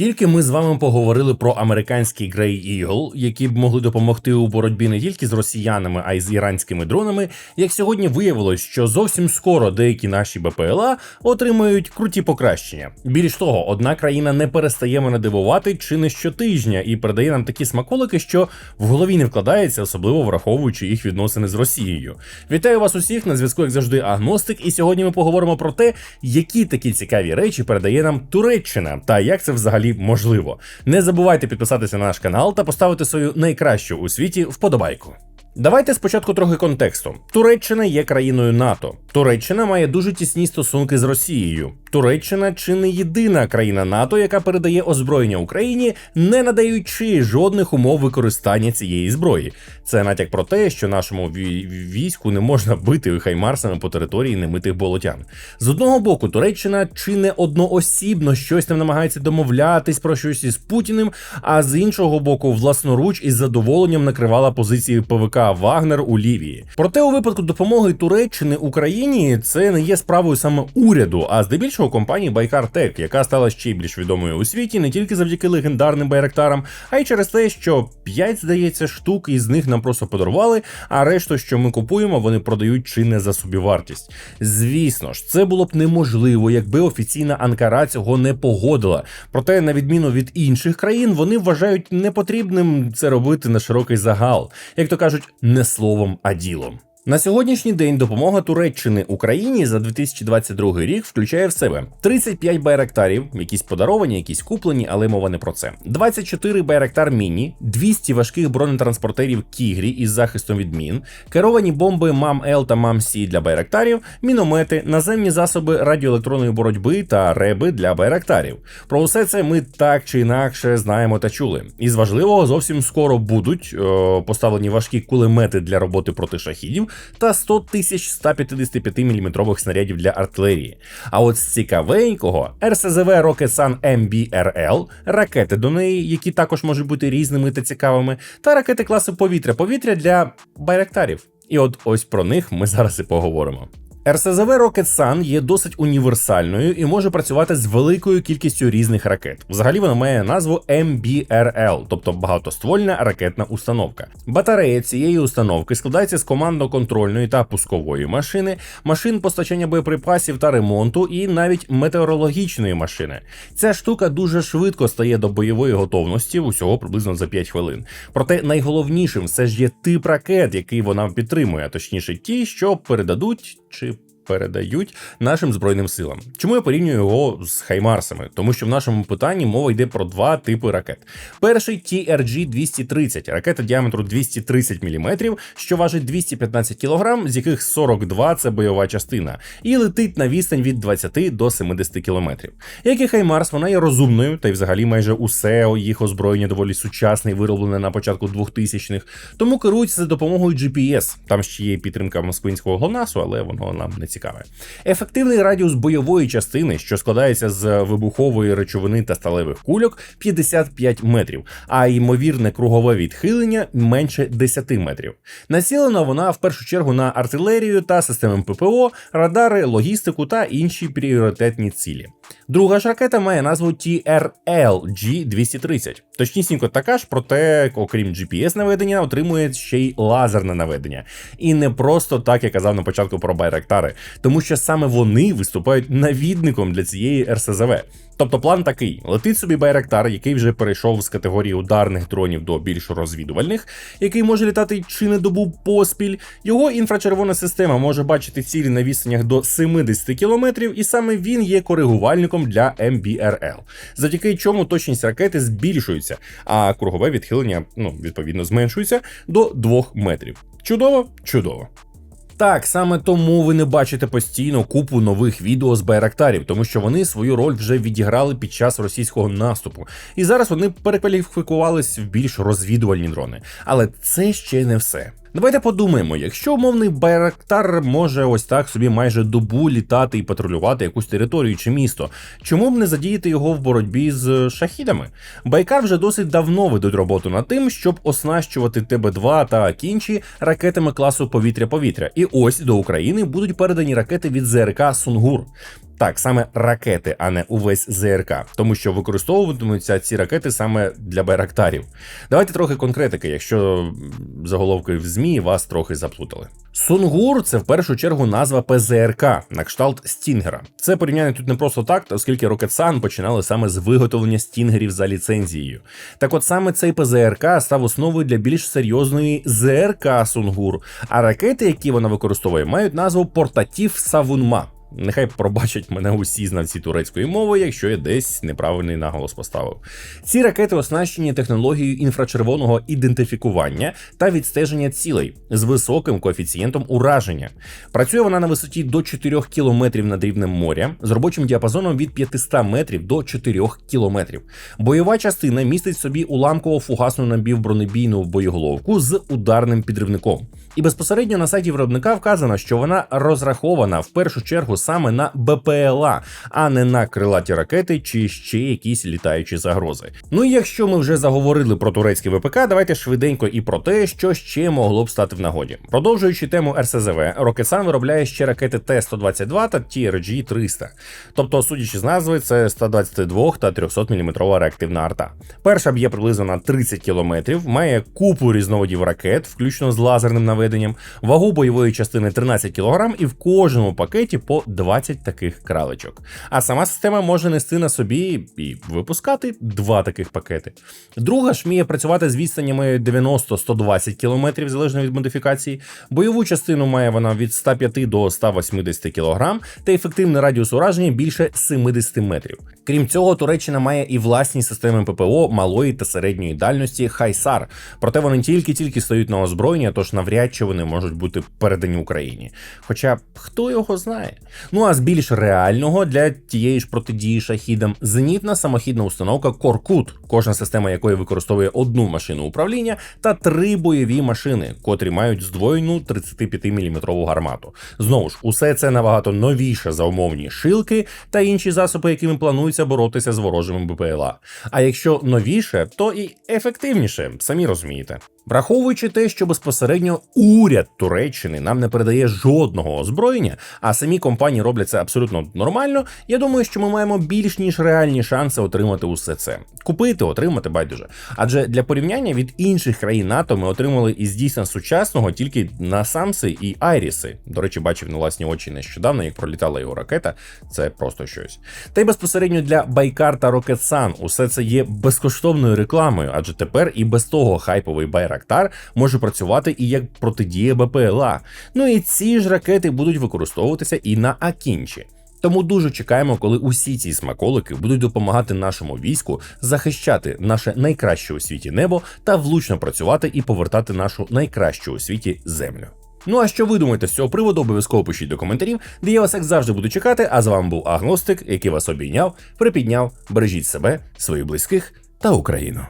Тільки ми з вами поговорили про американський Grey Eagle, які б могли допомогти у боротьбі не тільки з росіянами, а й з іранськими дронами. Як сьогодні виявилось, що зовсім скоро деякі наші БПЛА отримають круті покращення. Більш того, одна країна не перестає мене дивувати чи не щотижня і передає нам такі смаколики, що в голові не вкладається, особливо враховуючи їх відносини з Росією. Вітаю вас усіх на зв'язку, як завжди, агностик. І сьогодні ми поговоримо про те, які такі цікаві речі передає нам Туреччина та як це взагалі можливо. Не забувайте підписатися на наш канал та поставити свою найкращу у світі вподобайку. Давайте спочатку трохи контексту. Туреччина є країною НАТО. Туреччина має дуже тісні стосунки з Росією. Туреччина чи не єдина країна НАТО, яка передає озброєння Україні, не надаючи жодних умов використання цієї зброї. Це натяк про те, що нашому війську не можна бити хаймарсами по території немитих болотян. З одного боку, Туреччина чи не одноосібно щось там намагається домовлятись про щось із Путіним, а з іншого боку, власноруч із задоволенням накривала позиції ПВК Вагнер у Лівії. Проте у випадку допомоги Туреччини Україні це не є справою саме уряду, а здебільшого компанії Байкар Тек, яка стала ще більш відомою у світі не тільки завдяки легендарним байрактарам, а й через те, що 5, здається, штук із них нам просто подарували, а решту, що ми купуємо, вони продають чи не за собівартість. Звісно ж, це було б неможливо, якби офіційна Анкара цього не погодила. Проте, на відміну від інших країн, вони вважають непотрібним це робити на широкий загал, як то кажуть, не словом, а ділом. На сьогоднішній день допомога Туреччини Україні за 2022 рік включає в себе 35 байрактарів, якісь подаровані, якісь куплені, але мова не про це. 24 байрактар міні, 200 важких бронетранспортерів Кігрі із захистом від мін, керовані бомби МАМ-Л та МАМ-Сі для байрактарів, міномети, наземні засоби радіоелектронної боротьби та реби для байрактарів. Про усе це ми так чи інакше знаємо та чули. Із важливого зовсім скоро будуть о, поставлені важкі кулемети для роботи проти шахідів та 100 тисяч 155 мм снарядів для артилерії. А от з цікавенького РСЗВ RocketSun MBRL, ракети до неї, які також можуть бути різними та цікавими, та ракети класу повітря-повітря для байрактарів. І от ось про них ми зараз і поговоримо. РСЗВ Rocket Sun є досить універсальною і може працювати з великою кількістю різних ракет. Взагалі вона має назву MBRL, тобто багатоствольна ракетна установка. Батарея цієї установки складається з командно-контрольної та пускової машини, машин постачання боєприпасів та ремонту, і навіть метеорологічної машини. Ця штука дуже швидко стає до бойової готовності, усього приблизно за 5 хвилин. Проте найголовнішим все ж є тип ракет, який вона підтримує, точніше ті, що передадуть чи передають нашим збройним силам. Чому я порівнюю його з Хаймарсами? Тому що в нашому питанні мова йде про два типи ракет. Перший TRG 230 ракета діаметру 230 мм, що важить 215 кг, з яких 42 це бойова частина, і летить на відстань від 20 до 70 км. Як і Хаймарс, вона є розумною, та й взагалі майже усе їх озброєння доволі сучасне вироблене на початку 2000-х, тому керуються за допомогою GPS. Там ще є підтримка москвинського ГЛОНАСу, але воно нам не цікаво цікаве. Ефективний радіус бойової частини, що складається з вибухової речовини та сталевих кульок, 55 метрів, а ймовірне кругове відхилення менше 10 метрів. Націлена вона в першу чергу на артилерію та системи ППО, радари, логістику та інші пріоритетні цілі. Друга ж ракета має назву TRL-G230. Точнісінько така ж, проте, окрім GPS наведення, отримує ще й лазерне наведення. І не просто так я казав на початку про байрактари, тому що саме вони виступають навідником для цієї РСЗВ. Тобто план такий: летить собі Байрактар, який вже перейшов з категорії ударних дронів до більш розвідувальних, який може літати чи не добу поспіль. Його інфрачервона система може бачити цілі на відстанях до 70 кілометрів, і саме він є коригувальником для MBRL, завдяки чому точність ракети збільшується, а кругове відхилення ну, відповідно зменшується до 2 метрів. Чудово, чудово. Так, саме тому ви не бачите постійно купу нових відео з байрактарів, тому що вони свою роль вже відіграли під час російського наступу. І зараз вони перекваліфікувались в більш розвідувальні дрони. Але це ще не все. Давайте подумаємо, якщо умовний Байрактар може ось так собі майже добу літати і патрулювати якусь територію чи місто, чому б не задіяти його в боротьбі з шахідами? Байкар вже досить давно ведуть роботу над тим, щоб оснащувати ТБ2 та кінші ракетами класу повітря-повітря. І ось до України будуть передані ракети від ЗРК Сунгур. Так, саме ракети, а не увесь ЗРК, тому що використовуватимуться ці ракети саме для байрактарів. Давайте трохи конкретики, якщо заголовки в ЗМІ вас трохи заплутали. Сунгур це в першу чергу назва ПЗРК на кшталт Стінгера. Це порівняння тут не просто так, оскільки Рокетсан починали саме з виготовлення стінгерів за ліцензією. Так от саме цей ПЗРК став основою для більш серйозної ЗРК Сунгур, а ракети, які вона використовує, мають назву Портатів Савунма. Нехай пробачать мене усі знавці турецької мови, якщо я десь неправильний наголос поставив. Ці ракети оснащені технологією інфрачервоного ідентифікування та відстеження цілей з високим коефіцієнтом ураження. Працює вона на висоті до 4 км над рівнем моря з робочим діапазоном від 500 метрів до 4 км. Бойова частина містить собі уламково-фугасну напівбронебійну боєголовку з ударним підривником. І безпосередньо на сайті виробника вказано, що вона розрахована в першу чергу саме на БПЛА, а не на крилаті ракети чи ще якісь літаючі загрози. Ну і якщо ми вже заговорили про турецький ВПК, давайте швиденько і про те, що ще могло б стати в нагоді. Продовжуючи тему РСЗВ, Рокетсан виробляє ще ракети Т-122 та TRG 300. Тобто, судячи з назви, це 122 та 300 мм реактивна арта. Перша б'є приблизно на 30 км, має купу різновидів ракет, включно з лазерним наведенням, вагу бойової частини 13 кг і в кожному пакеті по 20 таких кралечок. А сама система може нести на собі і випускати два таких пакети. Друга ж вміє працювати з відстанями 90-120 км залежно від модифікації. Бойову частину має вона від 105 до 180 кг, та ефективний радіус ураження більше 70 метрів. Крім цього, Туреччина має і власні системи ППО малої та середньої дальності Хайсар. Проте вони тільки-тільки стають на озброєння, тож навряд чи вони можуть бути передані Україні. Хоча хто його знає. Ну а з більш реального для тієї ж протидії шахідам зенітна самохідна установка Коркут, кожна система якої використовує одну машину управління та три бойові машини, котрі мають здвоєну 35-мм гармату. Знову ж, усе це набагато новіше за умовні шилки та інші засоби, якими планується боротися з ворожими БПЛА. А якщо новіше, то і ефективніше, самі розумієте. Враховуючи те, що безпосередньо уряд Туреччини нам не передає жодного озброєння, а самі компанії роблять це абсолютно нормально. Я думаю, що ми маємо більш ніж реальні шанси отримати усе це, купити, отримати байдуже. Адже для порівняння від інших країн НАТО ми отримали із дійсно сучасного тільки насамси і Айріси. До речі, бачив на власні очі нещодавно, як пролітала його ракета. Це просто щось. Та й безпосередньо для Байкар та Рокетсан усе це є безкоштовною рекламою, адже тепер і без того хайповий байрак. Байрактар може працювати і як протидія БПЛА. Ну і ці ж ракети будуть використовуватися і на Акінчі. Тому дуже чекаємо, коли усі ці смаколики будуть допомагати нашому війську захищати наше найкраще у світі небо та влучно працювати і повертати нашу найкращу у світі землю. Ну а що ви думаєте з цього приводу? Обов'язково пишіть до коментарів, де я вас як завжди буду чекати. А з вами був Агностик, який вас обійняв, припідняв. Бережіть себе, своїх близьких та Україну.